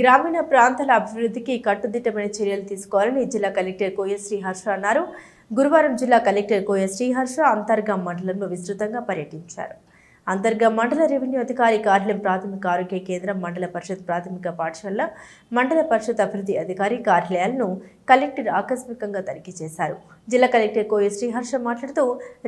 గ్రామీణ ప్రాంతాల అభివృద్ధికి కట్టుదిట్టమైన చర్యలు తీసుకోవాలని జిల్లా కలెక్టర్ కోయ శ్రీహర్ష అన్నారు. గురువారం జిల్లా కలెక్టర్ కోయ శ్రీహర్ష అంతర్గా మండలంలో విస్తృతంగా పర్యటించారు. అంతర్గా మండల రెవెన్యూ అధికారి కార్యాలయం ప్రాథమిక ఆరోగ్య కేంద్రం మండల పరిషత్ ప్రాథమిక పాఠశాల మండల పరిషత్ అభివృద్ధి అధికారి కార్యాలయాలను కలెక్టర్ ఆకస్మికంగా తనిఖీ చేశారు. జిల్లా కలెక్టర్ కోయ శ్రీహర్ష మాట్లాడుతూ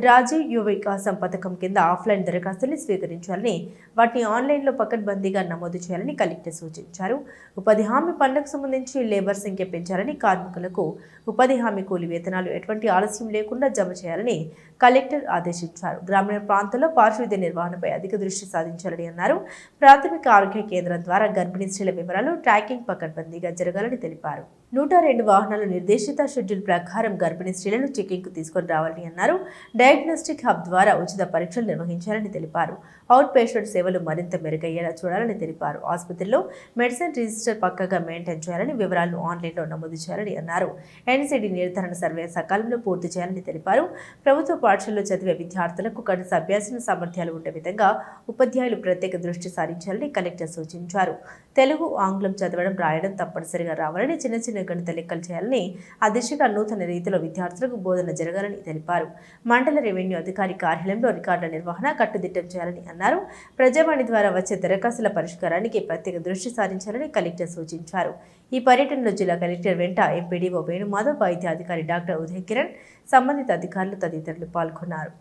రాజీవ్ యువ వికాసం పథకం కింద ఆఫ్లైన్ దరఖాస్తుల్ని స్వీకరించాలని వాటిని ఆన్లైన్లో పకడ్బందీగా నమోదు చేయాలని కలెక్టర్ సూచించారు. ఉపాధి హామీ పనులకు సంబంధించి లేబర్ సంఖ్య పెంచాలని కార్మికులకు ఉపాధి హామీ కూలి వేతనాలు ఎటువంటి ఆలస్యం లేకుండా జమ చేయాలని కలెక్టర్ ఆదేశించారు. గ్రామీణ ప్రాంతాల్లో పారిశుద్ధ్య నిర్వహణపై అధిక దృష్టి సాధించాలని అన్నారు. ప్రాథమిక ఆరోగ్య కేంద్రం ద్వారా గర్భిణీ స్త్రీల వివరాలు ట్రాకింగ్ పకడ్బందీగా జరగాలని తెలిపారు. నూట రెండు వాహనాలు నిర్దేశిత షెడ్యూల్ ప్రకారం గర్భిణీ స్త్రీలను చెకింగ్కు తీసుకొని రావాలని అన్నారు. డయాగ్నోస్టిక్ హబ్ ద్వారా ఉచిత పరీక్షలు నిర్వహించాలని తెలిపారు. అవుట్ పేషెంట్ సేవలు మరింత మెరుగయ్యేలా చూడాలని తెలిపారు. ఆసుపత్రిలో మెడిసిన్ రిజిస్టర్ పక్కగా మెయింటైన్ చేయాలని వివరాలను ఆన్లైన్లో నమోదు చేయాలని అన్నారు. ఎన్సీడీ నిర్ధారణ సర్వే సకాలంలో పూర్తి చేయాలని తెలిపారు. ప్రభుత్వ పాఠశాలలో చదివే విద్యార్థులకు కనీస అభ్యాసన సామర్థ్యాలు ఉండే విధంగా ఉపాధ్యాయులు ప్రత్యేక దృష్టి సారించాలని కలెక్టర్ సూచించారు. తెలుగు ఆంగ్లం చదవడం రాయడం తప్పనిసరిగా రావాలని చిన్న చిన్న గణిత లెక్కలు చేయాలని ఆ దిశగా నూతన రీతిలో విద్యార్థులకు బోధన జరగాలని తెలిపారు. మండల రెవెన్యూ అధికారి కార్యాలయంలో రికార్డుల నిర్వహణ కట్టుదిట్టం చేయాలని అన్నారు. ప్రజావాణి ద్వారా వచ్చే దరఖాస్తుల పరిష్కారానికి ప్రత్యేక దృష్టి సారించాలని కలెక్టర్ సూచించారు. ఈ పర్యటనలో జిల్లా కలెక్టర్ వెంట ఎంపీడీఓ వేణుమాధవ్ వైద్య అధికారి డాక్టర్ ఉదయ్ కిరణ్ సంబంధిత అధికారులు తదితరులు పాల్గొన్నారు.